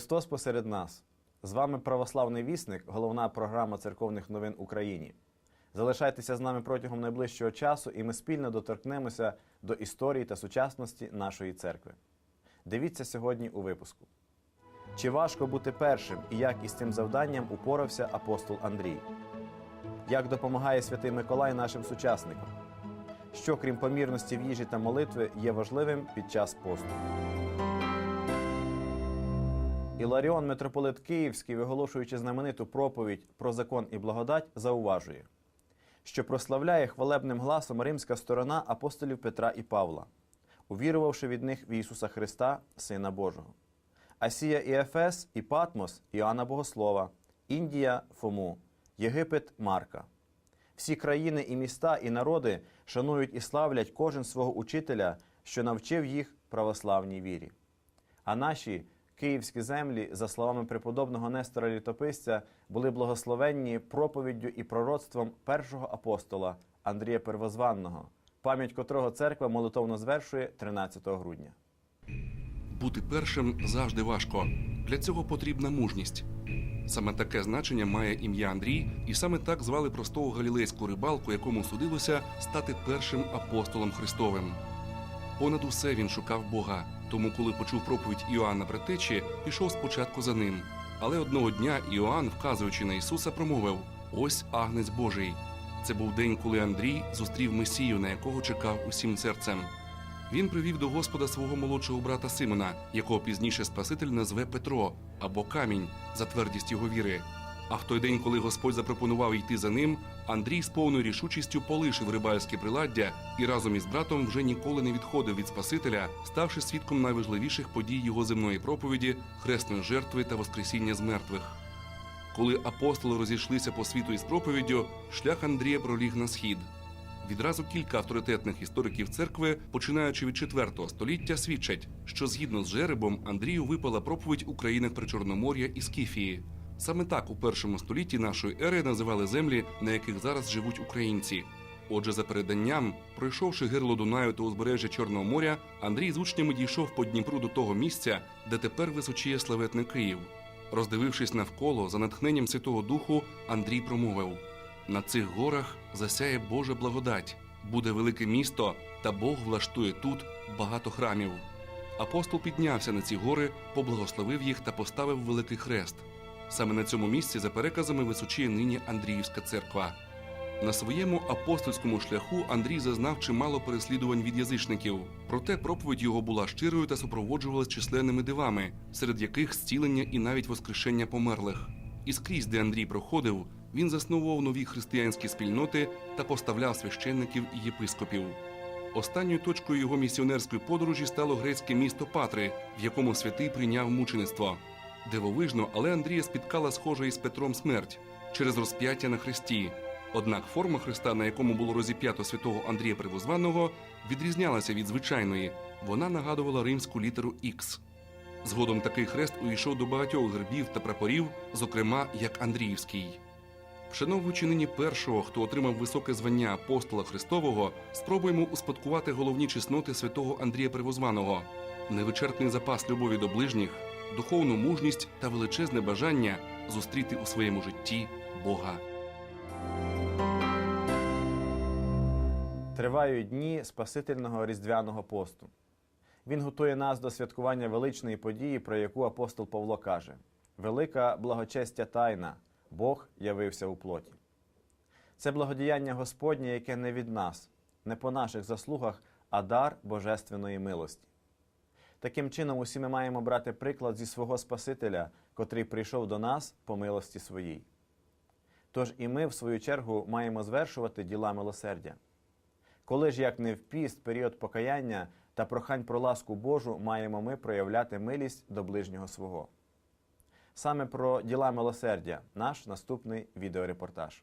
Христос посеред нас. З вами православний вісник, головна програма церковних новин Україні. Залишайтеся з нами протягом найближчого часу, і ми спільно доторкнемося до історії та сучасності нашої церкви. Дивіться сьогодні у випуску. Чи важко бути першим і як із цим завданням упорався апостол Андрій? Як допомагає святий Миколай нашим сучасникам? Що, крім помірності в їжі та молитви, є важливим під час посту? Іларіон, митрополит Київський, виголошуючи знамениту проповідь про закон і благодать, зауважує, що прославляє хвалебним гласом римська сторона апостолів Петра і Павла, увірувавши від них в Ісуса Христа, Сина Божого. Асія і Ефес, і Патмос Іоанна Богослова, Індія Фому, Єгипет Марка. Всі країни і міста, і народи шанують і славлять кожен свого учителя, що навчив їх православній вірі. А наші київські землі, за словами преподобного Нестора Літописця, були благословенні проповіддю і пророцтвом першого апостола Андрія Первозванного, пам'ять котрого церква молитовно звершує 13 грудня. Бути першим завжди важко. Для цього потрібна мужність. Саме таке значення має ім'я Андрій, і саме так звали простого галілейську рибалку, якому судилося стати першим апостолом Христовим. Понад усе він шукав Бога. Тому, коли почув проповідь Іоанна Предтечі, пішов спочатку за ним. Але одного дня Іоанн, вказуючи на Ісуса, промовив: Ось агнець Божий. Це був день, коли Андрій зустрів Месію, на якого чекав усім серцем. Він привів до Господа свого молодшого брата Симона, якого пізніше Спаситель назве Петро або Камінь за твердість його віри. А в той день, коли Господь запропонував йти за ним, Андрій з повною рішучістю полишив рибальське приладдя і разом із братом вже ніколи не відходив від Спасителя, ставши свідком найважливіших подій його земної проповіді, хресної жертви та воскресіння з мертвих. Коли апостоли розійшлися по світу із проповіддю, шлях Андрія проліг на схід. Відразу кілька авторитетних істориків церкви, починаючи від IV століття, свідчать, що згідно з жеребом Андрію випала проповідь у країнах Причорномор'я і Скіфії. Саме так у першому столітті нашої ери називали землі, на яких зараз живуть українці. Отже, за переданням, пройшовши гирло Дунаю та узбережжя Чорного моря, Андрій з учнями дійшов по Дніпру до того місця, де тепер височіє славетний Київ. Роздивившись навколо, за натхненням Святого Духу, Андрій промовив: на цих горах засяє Божа благодать, буде велике місто, та Бог влаштує тут багато храмів. Апостол піднявся на ці гори, поблагословив їх та поставив великий хрест. Саме на цьому місці, за переказами, височіє нині Андріївська церква. На своєму апостольському шляху Андрій зазнав чимало переслідувань від язичників. Проте проповідь його була щирою та супроводжувалась численними дивами, серед яких зцілення і навіть воскрешення померлих. І скрізь, де Андрій проходив, він засновував нові християнські спільноти та поставляв священників і єпископів. Останньою точкою його місіонерської подорожі стало грецьке місто Патри, в якому святий прийняв мучеництво. Дивовижно, але Андрія спіткала схожа із Петром смерть через розп'яття на хресті. Однак форма хреста, на якому було розіп'ято святого Андрія Первозваного, відрізнялася від звичайної. Вона нагадувала римську літеру Х. Згодом такий хрест увійшов до багатьох гербів та прапорів, зокрема як Андріївський. Вшановуючи нині першого, хто отримав високе звання апостола Христового, спробуємо успадкувати головні чесноти святого Андрія Привозваного, невичерпний запас любові до ближніх, духовну мужність та величезне бажання зустріти у своєму житті Бога. Тривають дні Спасительного різдвяного посту. Він готує нас до святкування величної події, про яку апостол Павло каже: Велика благочестя тайна, Бог явився у плоті. Це благодіяння Господнє, яке не від нас, не по наших заслугах, а дар божественної милості. Таким чином, усі ми маємо брати приклад зі свого Спасителя, котрий прийшов до нас по милості своїй. Тож і ми, в свою чергу, маємо звершувати діла милосердя. Коли ж, як не в піст, період покаяння та прохань про ласку Божу, маємо ми проявляти милість до ближнього свого. Саме про діла милосердя наш наступний відеорепортаж.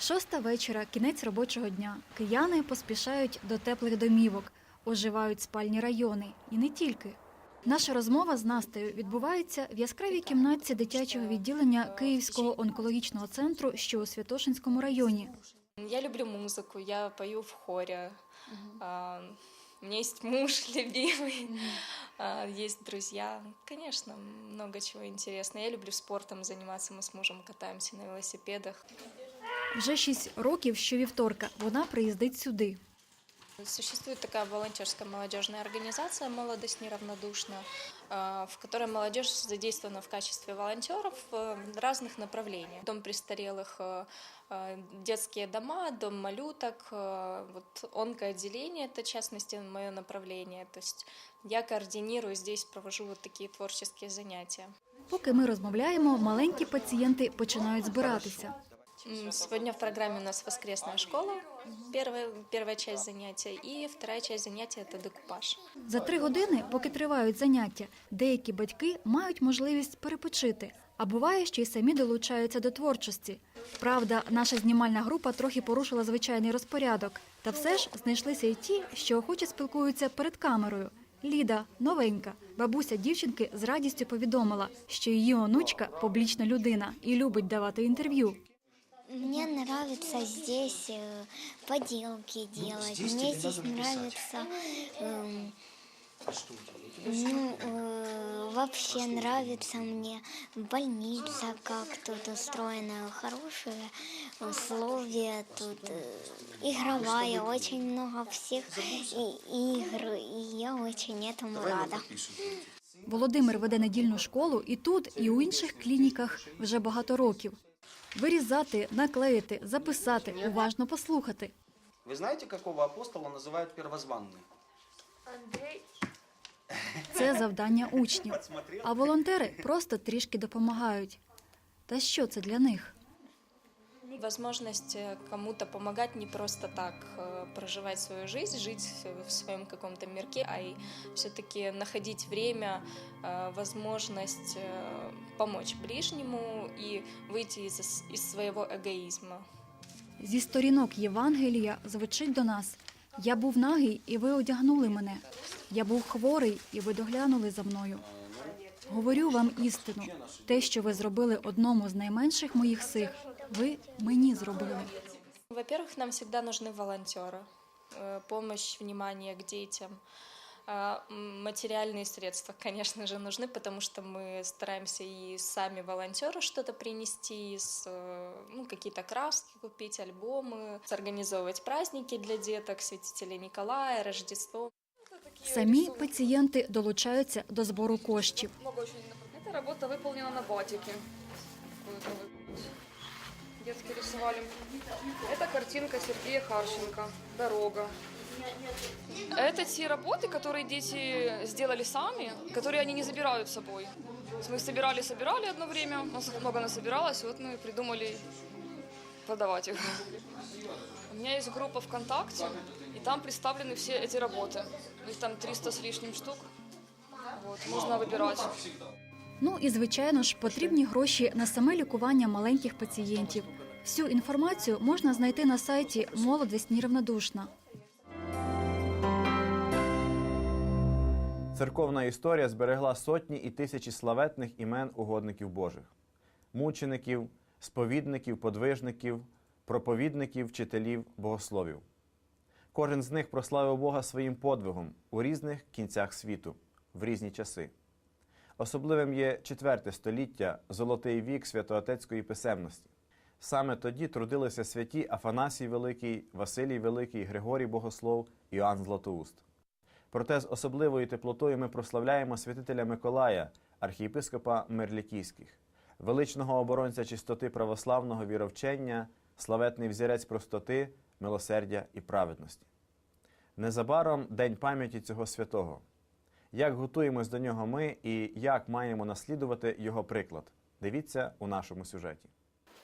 Шоста вечора, кінець робочого дня. Кияни поспішають до теплих домівок, оживають спальні райони і не тільки. Наша розмова з Настею відбувається в яскравій кімнатці дитячого відділення Київського онкологічного центру, що у Святошинському районі. Я люблю музыку, я пою в хоре. А, У меня есть муж любимый, а, есть друзья. Конечно, много чего интересного. Я люблю спортом заниматься. Мы с мужем катаемся на велосипедах. Вже шість років щовівторка вона приїздить сюди. Существует такая волонтерская молодежная организация «Молодость неравнодушна», а, в которой молодежь задействована в качестве волонтеров э, разных направлений. Дом престарелых, э, э, детские дома, дом малюток, э, вот онкоотделение, это в частности мое направление. То есть я координирую здесь, провожу вот такие творческие занятия. Поки ми розмовляємо, маленькі пацієнти починають збиратися. Сегодня в программе у нас воскресная школа, первая, первая часть занятия, и вторая часть занятия – это декупаж. За три години, поки тривають заняття, деякі батьки мають можливість перепочити, а буває, що й самі долучаються до творчості. Правда, наша знімальна група трохи порушила звичайний розпорядок, та все ж знайшлися й ті, що охоче спілкуються перед камерою. Ліда, новенька, бабуся дівчинки з радістю повідомила, що її онучка публічна людина і любить давати інтерв'ю. Мне нравится здесь э, поделки делать. Мне здесь нравится эм, ну, э, вообще нравится мне больница, как тут устроена, хорошие условия тут, э, игровая, очень много всех и- игр, и я очень этому рада. Володимир веде недільну школу і тут, і у інших клініках вже багато років. Вирізати, наклеїти, записати, уважно послухати. Вы знаете, какого апостола называют первозванным? Це завдання учнів. А волонтери просто трішки допомагають. Та що це для них? Возможность э, кому-то помогать не просто так э, проживать свою жизнь, жить в своем каком-то мирке, а и все-таки находить время, э, возможность э, помочь ближнему и выйти из, из своего эгоизма. Зі сторінок Євангелія звучить до нас: Я був нагий, і ви одягнули мене. Я був хворий, і ви доглянули за мною. Говорю вам істину: те, що ви зробили одному з найменших моїх сих, ви мені зробили. Во-первых, нам всегда нужны волонтеры, э, помощь, внимание к детям. А, м, Материальные средства, конечно же, нужны, потому что мы стараемся и сами волонтеры что-то принести, с, э, ну, какие-то краски купить, альбомы, организовывать праздники для деток, святителя Николая, Рождество. Самі пацієнти долучаються до збору коштів. Много очень. Эта работа выполнена на батике. Детки рисовали. Это картинка Сергея Харченко «Дорога». Это те работы, которые дети сделали сами, которые они не забирают с собой. Мы их собирали, собирали одно время, у нас их много насобиралось, вот мы придумали продавать их. У меня есть группа ВКонтакте, и там представлены все эти работы. Их там 300 с лишним штук. Вот, можно выбирать. Ну і звичайно ж потрібні гроші на саме лікування маленьких пацієнтів. Всю інформацію можна знайти на сайті Молодість неравнодушна. Церковна історія зберегла сотні і тисячі славетних імен угодників Божих, мучеників, сповідників, подвижників, проповідників, вчителів, богословів. Кожен з них прославив Бога своїм подвигом у різних кінцях світу, в різні часи. Особливим є четверте століття, золотий вік святоотецької писемності. Саме тоді трудилися святі Афанасій Великий, Василій Великий, Григорій Богослов, Іоанн Златоуст. Проте з особливою теплотою ми прославляємо святителя Миколая, архієпископа Мерлікійських, величного оборонця чистоти православного віровчення, славетний взірець простоти, милосердя і праведності. Незабаром День пам'яті цього святого. Як готуємось до нього ми і як маємо наслідувати його приклад? Дивіться у нашому сюжеті.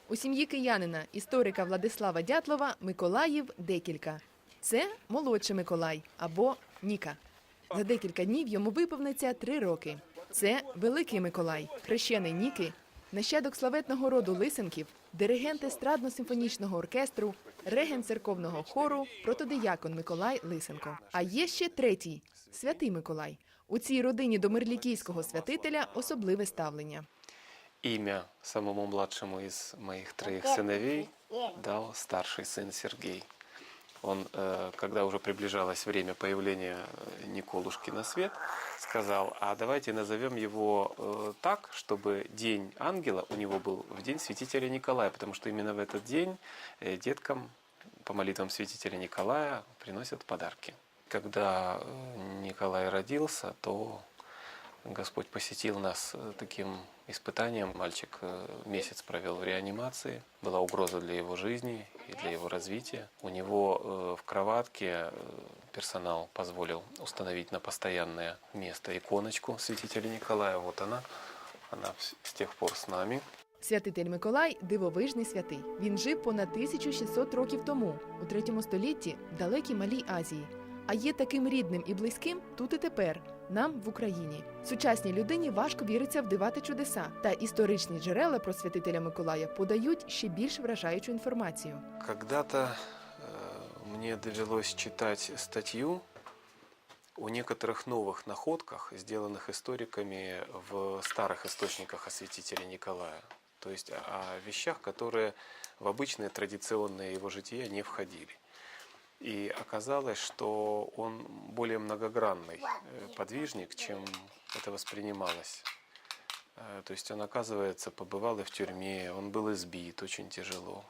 У сім'ї киянина, історика Владислава Дятлова, Миколаїв декілька. Це молодший Миколай або Ніка. За декілька днів йому виповниться три роки. Це Великий Миколай, хрещений Ніки, нащадок славетного роду Лисенків, диригент естрадно-симфонічного оркестру, регент церковного хору, протодиякон Миколай Лисенко. А є ще третій святий Миколай. У цій родині до мирлікійського святителя особливе ставлення. Имя самому младшему из моих троих сыновей дал старший сын Сергей. он, э, когда уже приближалось время появления э, Николушки на свет, сказал, а давайте назовем его э, так, чтобы день ангела у него был в день святителя Николая, потому что именно в этот день э, деткам по молитвам святителя Николая приносят подарки. Когда э, Николай родился, то Господь посетил нас э, таким испытанием. Мальчик э, месяц провел в реанимации. Была угроза для его жизни и для его развития. У него э, в кроватке э, персонал позволил установить на постоянное место иконочку святителя Николая. Вот она. Она с с тех пор с нами. Святитель Миколай дивовижний святий. Він жив понад 1600 років тому, у третьому столітті, в далекій Малій Азії. А є таким рідним і близьким тут і тепер, нам в Україні. Сучасній людині важко віриться в дива та чудеса, та історичні джерела про святителя Миколая подають ще більш вражаючу інформацію. Когда-то э, мне довелось читать статью о некоторых новых находках, сделанных историками в старых источниках о святителе Николая. То есть о вещах, которые в обычные традиционные его жития не входили. И оказалось, что он более многогранный э, подвижник, чем это воспринималось. Э, То есть он, оказывается, побывал и в тюрьме, он был избит очень тяжело.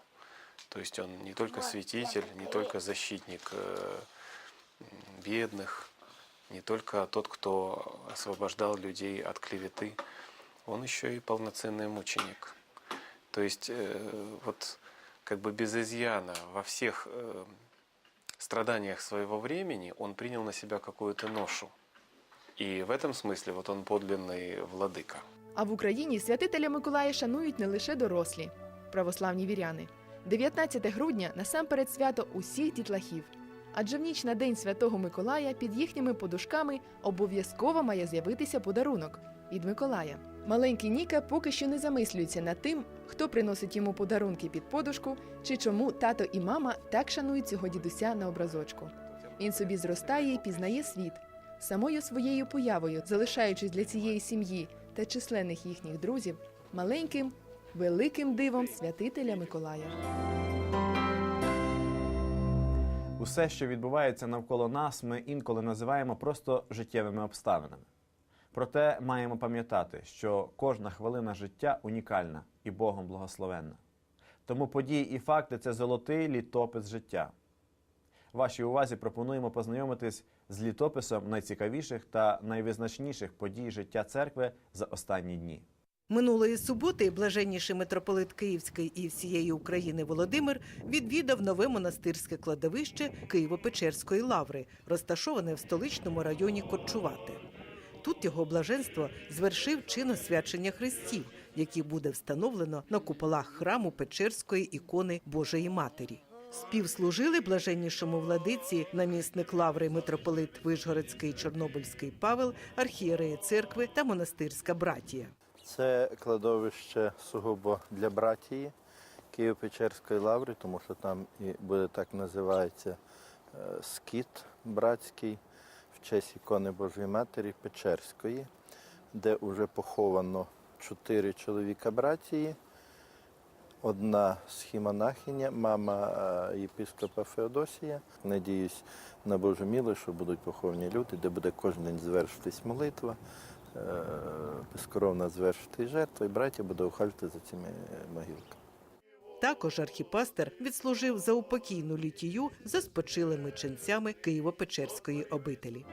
То есть он не только святитель, не только защитник э, бедных, не только тот, кто освобождал людей от клеветы, он еще и полноценный мученик. То есть вот как бы без изъяна во всех страданиях своего времени он принял на себя какую-то ношу. И в этом смысле вот он подлинный владыка. А в Україні святителя Миколая шанують не лише дорослі православні віряни. 19 грудня насамперед свято усіх дітлахів. Адже в ніч на день святого Миколая під їхніми подушками обов'язково має з'явитися подарунок від Миколая. Маленький Ніка поки що не замислюється над тим, хто приносить йому подарунки під подушку, чи чому тато і мама так шанують цього дідуся на образочку. Він собі зростає і пізнає світ, самою своєю появою, залишаючись для цієї сім'ї та численних їхніх друзів маленьким, великим дивом святителя Миколая. Усе, що відбувається навколо нас, ми інколи називаємо просто життєвими обставинами. Проте маємо пам'ятати, що кожна хвилина життя унікальна і Богом благословенна. Тому події і факти це золотий літопис життя. Вашій увазі пропонуємо познайомитись з літописом найцікавіших та найвизначніших подій життя церкви за останні дні. Минулої суботи блаженніший митрополит Київський і всієї України Володимир відвідав нове монастирське кладовище Києво-Печерської лаври, розташоване в столичному районі Корчувати. Тут його блаженство звершив чин освячення хрестів, які буде встановлено на куполах храму Печерської ікони Божої Матері. Співслужили блаженнішому владиці намісник лаври митрополит Вишгородський Чорнобильський Павел, архієреї церкви та монастирська братія. Це кладовище сугубо для братії Києво-Печерської лаври, тому що там і буде так називається е, скіт братський честь ікони Божої Матері Печерської, де вже поховано чотири чоловіка братії. Одна схімонахиня, мама е, єпископа Феодосія. Надіюсь на Божу мілость, що будуть поховані люди, де буде кожен день звершитись молитва, е, безкоровна звершити жертва, і браття буде ухажувати за цими могилками. Також архіпастер відслужив за упокійну літію за спочилими ченцями Києво-Печерської обителі.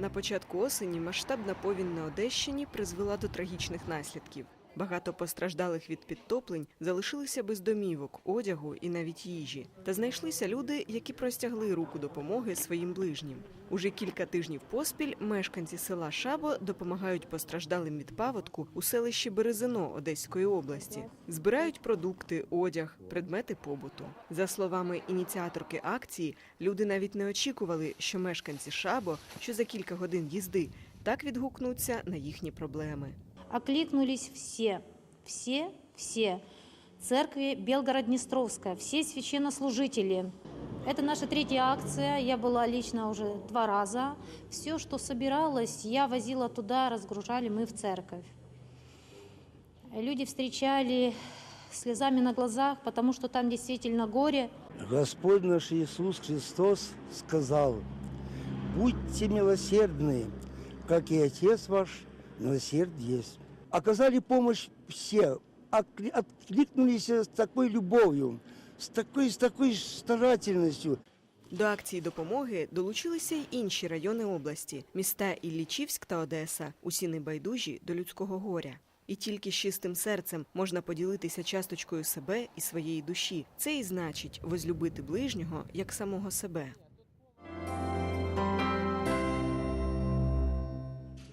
На початку осені масштабна повінь на Одещині призвела до трагічних наслідків. Багато постраждалих від підтоплень залишилися без домівок, одягу і навіть їжі. Та знайшлися люди, які простягли руку допомоги своїм ближнім. Уже кілька тижнів поспіль мешканці села Шабо допомагають постраждалим від паводку у селищі Березино Одеської області. Збирають продукти, одяг, предмети побуту. За словами ініціаторки акції, люди навіть не очікували, що мешканці Шабо, що за кілька годин їзди, так відгукнуться на їхні проблеми. Окликнулись все, все, все. Церкви Белгород-Днестровская, все священнослужители. Это наша третья акция. Я была лично уже два раза. Все, что собиралось, я возила туда, разгружали мы в церковь. Люди встречали слезами на глазах, потому что там действительно горе. Господь наш Иисус Христос сказал, «Будьте милосердны, как и Отец ваш милосерд есть». Оказали помощь все, откликнулись с такой любовью, с такой, с такой старательностью. До акції допомоги долучилися й інші райони області міста Іллічівськ та Одеса. Усі небайдужі до людського горя. І тільки з чистим серцем можна поділитися часточкою себе і своєї душі. Це і значить возлюбити ближнього як самого себе.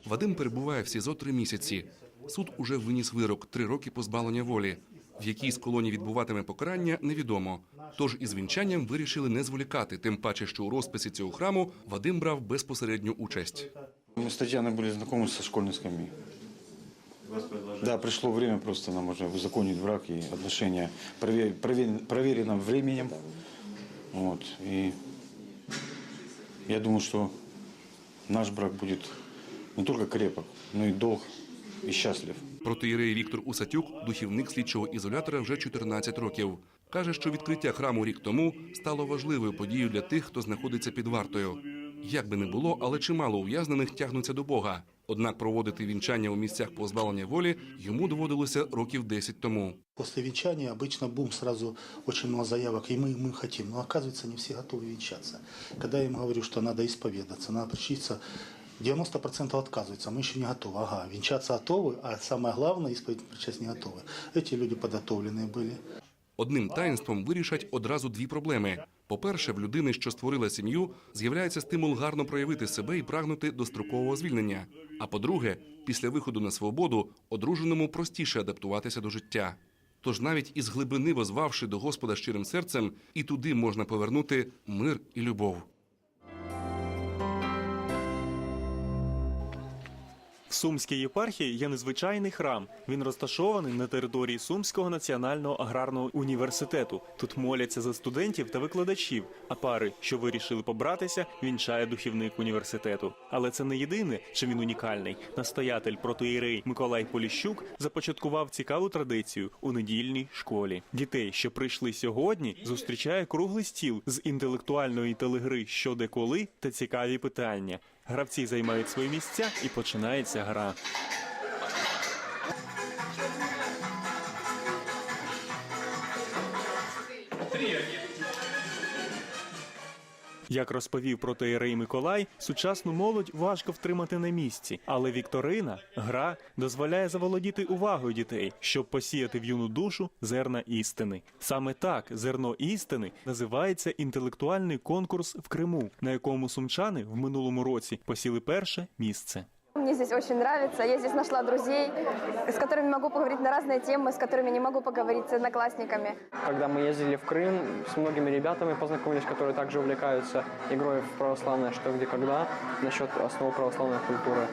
Вадим перебуває в СІЗО три місяці. Суд уже виніс вирок три роки позбавлення волі. В якій з колоній відбуватиме покарання, невідомо. Тож із вінчанням вирішили не зволікати, тим паче, що у розписі цього храму Вадим брав безпосередню участь. Мы с Татьяной были знакомы со школьной скамьи. Да, пришло время просто нам уже узаконить брак и отношения провер- провер- проверено временем. Вот. И я думаю, что наш брак будет не только крепок, но и долг и счастлив. Протиєрей Віктор Усатюк, духівник слідчого ізолятора, вже 14 років. Каже, що відкриття храму рік тому стало важливою подією для тих, хто знаходиться під вартою. Як би не було, але чимало ув'язнених тягнуться до Бога. Однак проводити вінчання у місцях позбавлення волі йому доводилося років 10 тому. После венчания обычно бум, сразу очень много заявок, и мы, мы хотим. Но оказывается, не все готовы венчаться. Когда я им говорю, что надо исповедаться, надо причиться, 90% отказываются, мы еще не готовы. Ага, венчаться готовы, а самое главное, исповедь причастие не готовы. Эти люди подготовленные были. Одним таїнством вирішать одразу дві проблеми. По-перше, в людини, що створила сім'ю, з'являється стимул гарно проявити себе і прагнути дострокового звільнення. А по-друге, після виходу на свободу одруженому простіше адаптуватися до життя. Тож навіть із глибини возвавши до Господа щирим серцем, і туди можна повернути мир і любов. Сумській єпархії є незвичайний храм. Він розташований на території Сумського національного аграрного університету. Тут моляться за студентів та викладачів, а пари, що вирішили побратися, вінчає духівник університету. Але це не єдине, чим він унікальний. Настоятель протоїрей Миколай Поліщук започаткував цікаву традицію у недільній школі. Дітей, що прийшли сьогодні, зустрічає круглий стіл з інтелектуальної телегри що де коли та цікаві питання. Гравці займають свої місця і починається гра. Як розповів протоєрей Миколай, сучасну молодь важко втримати на місці, але вікторина, гра дозволяє заволодіти увагою дітей, щоб посіяти в юну душу зерна істини. Саме так зерно істини називається інтелектуальний конкурс в Криму, на якому сумчани в минулому році посіли перше місце. Мне здесь очень нравится. Я здесь нашла друзей, с которыми могу поговорить на разные темы, с которыми не могу поговорить с одноклассниками. Когда мы ездили в Крым, с многими ребятами познакомились, которые также увлекаются игрой в православное «Что, где, когда» насчет основ православной культуры.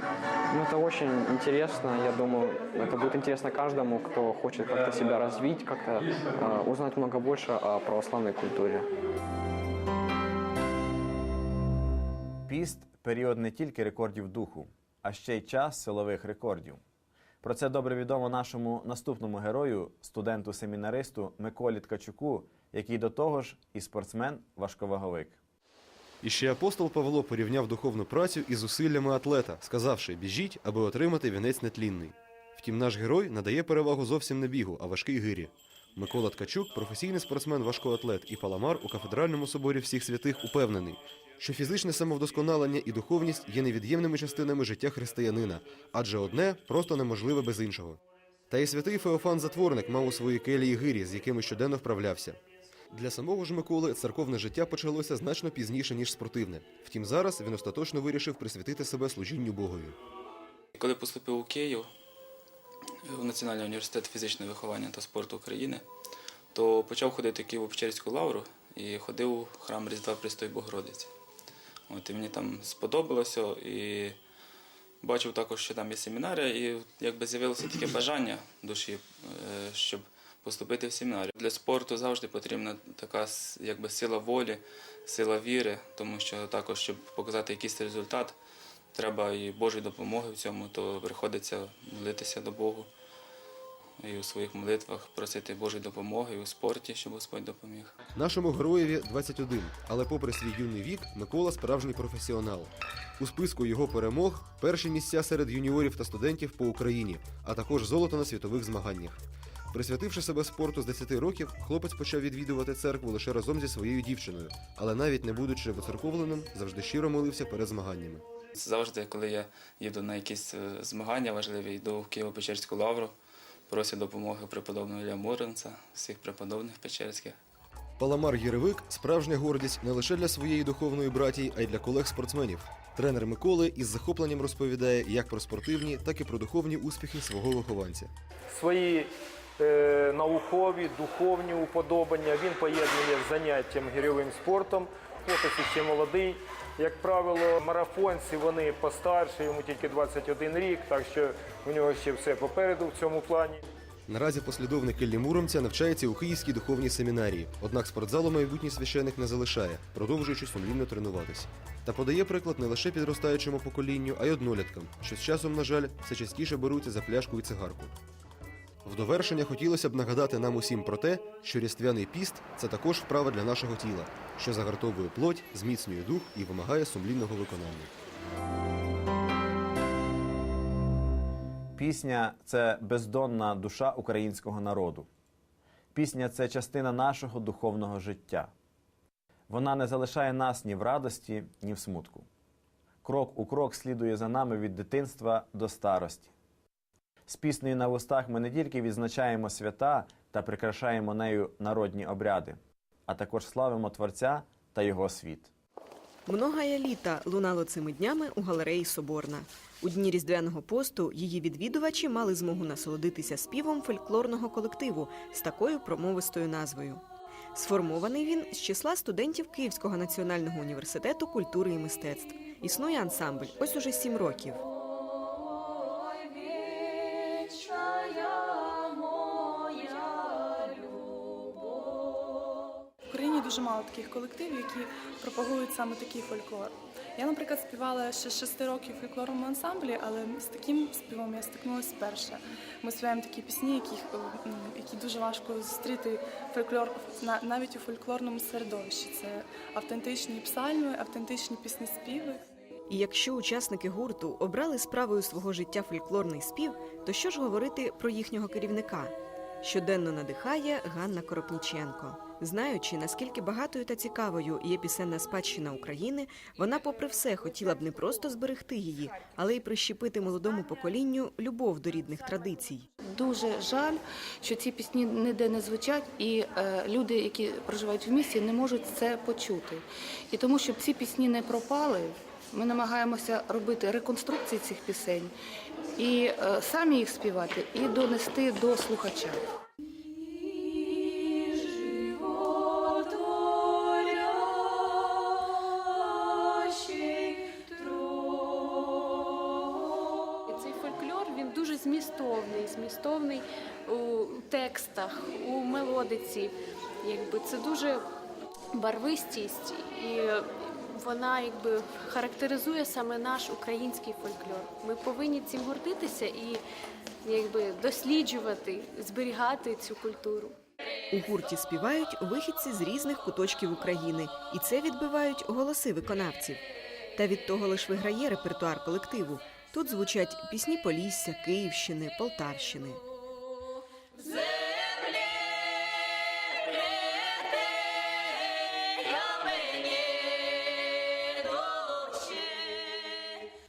Ну, это очень интересно. Я думаю, это будет интересно каждому, кто хочет как-то себя развить, как-то э, узнать много больше о православной культуре. Піст період не тільки рекордів духу, а ще й час силових рекордів. Про це добре відомо нашому наступному герою, студенту-семінаристу Миколі Ткачуку, який до того ж і спортсмен-важковаговик. І ще апостол Павло порівняв духовну працю із зусиллями атлета, сказавши біжіть, аби отримати вінець нетлінний. Втім, наш герой надає перевагу зовсім не бігу, а важкій гирі. Микола Ткачук, професійний спортсмен-важкоатлет і паламар у кафедральному соборі всіх святих, упевнений, що фізичне самовдосконалення і духовність є невід'ємними частинами життя християнина, адже одне просто неможливе без іншого. Та і святий Феофан Затворник мав у своїй келії гирі, з якими щоденно вправлявся. Для самого ж Миколи церковне життя почалося значно пізніше, ніж спортивне. Втім, зараз він остаточно вирішив присвятити себе служінню Богові. Коли поступив у Київ у Національний університет фізичного виховання та спорту України, то почав ходити в Києво-Печерську лавру і ходив у храм Різдва Престої Богородиці. От, і мені там сподобалося, і бачив також, що там є семінарія, і якби з'явилося таке бажання душі, е, щоб поступити в семінарію. Для спорту завжди потрібна така якби, сила волі, сила віри, тому що також, щоб показати якийсь результат, треба і Божої допомоги в цьому, то приходиться молитися до Богу. і у своїх молитвах просити Божої допомоги і у спорті, щоб Господь допоміг. Нашому героєві 21, але попри свій юний вік, Микола справжній професіонал. У списку його перемог перші місця серед юніорів та студентів по Україні, а також золото на світових змаганнях. Присвятивши себе спорту з 10 років, хлопець почав відвідувати церкву лише разом зі своєю дівчиною, але навіть не будучи воцерковленим, завжди щиро молився перед змаганнями. Завжди, коли я їду на якісь е, змагання важливі, йду в Києво-Печерську лавру, просять допомоги преподобного Ілля Муромця, всіх преподобних печерських. Паламар Єревик справжня гордість не лише для своєї духовної братії, а й для колег-спортсменів. Тренер Миколи із захопленням розповідає як про спортивні, так і про духовні успіхи свого вихованця. свої е, наукові, духовні уподобання. Він поєднує з заняттям гірьовим спортом. Хлопець ще молодий. Як правило, марафонці вони постарші, йому тільки 21 рік, так що у нього ще все попереду в цьому плані. Наразі послідовник Іллі Муромця навчається у Київській духовній семінарії, однак спортзалу майбутній священик не залишає, продовжуючи сумлінно тренуватися. Та подає приклад не лише підростаючому поколінню, а й одноліткам, що з часом, на жаль, все частіше беруться за пляшку і цигарку. В довершення хотілося б нагадати нам усім про те, що різдвяний піст це також вправа для нашого тіла, що загартовує плоть, зміцнює дух і вимагає сумлінного виконання. Пісня це бездонна душа українського народу. Пісня це частина нашого духовного життя. Вона не залишає нас ні в радості, ні в смутку. Крок у крок слідує за нами від дитинства до старості. З піснею на вустах ми не тільки відзначаємо свята та прикрашаємо нею народні обряди, а також славимо Творця та Його світ. Многая літа лунало цими днями у галереї Соборна. У дні різдвяного посту її відвідувачі мали змогу насолодитися співом фольклорного колективу з такою промовистою назвою. Сформований він з числа студентів Київського національного університету культури і мистецтв. Існує ансамбль ось уже сім років. Дуже мало таких колективів, які пропагують саме такий фольклор. Я, наприклад, співала ще 6 років фольклорному ансамблі, але з таким співом я стикнулася вперше. Ми співаємо такі пісні, які, які дуже важко зустріти фольклор навіть у фольклорному середовищі. Це автентичні псальми, автентичні пісні співи. І якщо учасники гурту обрали справою свого життя фольклорний спів, то що ж говорити про їхнього керівника? Щоденно надихає Ганна Коропніченко. Знаючи, наскільки багатою та цікавою є пісенна спадщина України, вона, попри все, хотіла б не просто зберегти її, але й прищепити молодому поколінню любов до рідних традицій. Дуже жаль, що ці пісні ніде не звучать, і е, люди, які проживають в місті, не можуть це почути. І тому, щоб ці пісні не пропали, ми намагаємося робити реконструкції цих пісень і е, самі їх співати, і донести до слухача. Дуже змістовний, змістовний у текстах, у мелодиці. Якби це дуже барвистість, і вона якби характеризує саме наш український фольклор. Ми повинні цим гордитися і якби досліджувати, зберігати цю культуру. У гурті співають вихідці з різних куточків України, і це відбивають голоси виконавців. Та від того лиш виграє репертуар колективу. Тут звучать пісні Полісся, Київщини, Полтавщини.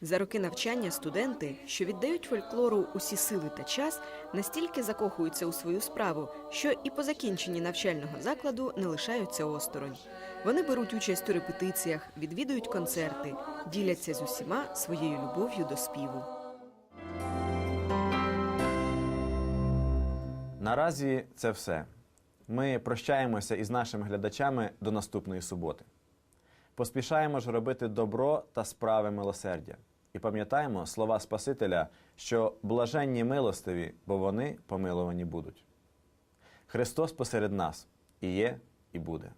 За роки навчання студенти, що віддають фольклору усі сили та час, настільки закохуються у свою справу, що і по закінченні навчального закладу не лишаються осторонь. Вони беруть участь у репетиціях, відвідують концерти, діляться з усіма своєю любов'ю до співу. Наразі це все. Ми прощаємося із нашими глядачами до наступної суботи. Поспішаємо ж робити добро та справи милосердя. І пам'ятаємо слова Спасителя, що блаженні милостиві, бо вони помилувані будуть. Христос посеред нас і є, і буде.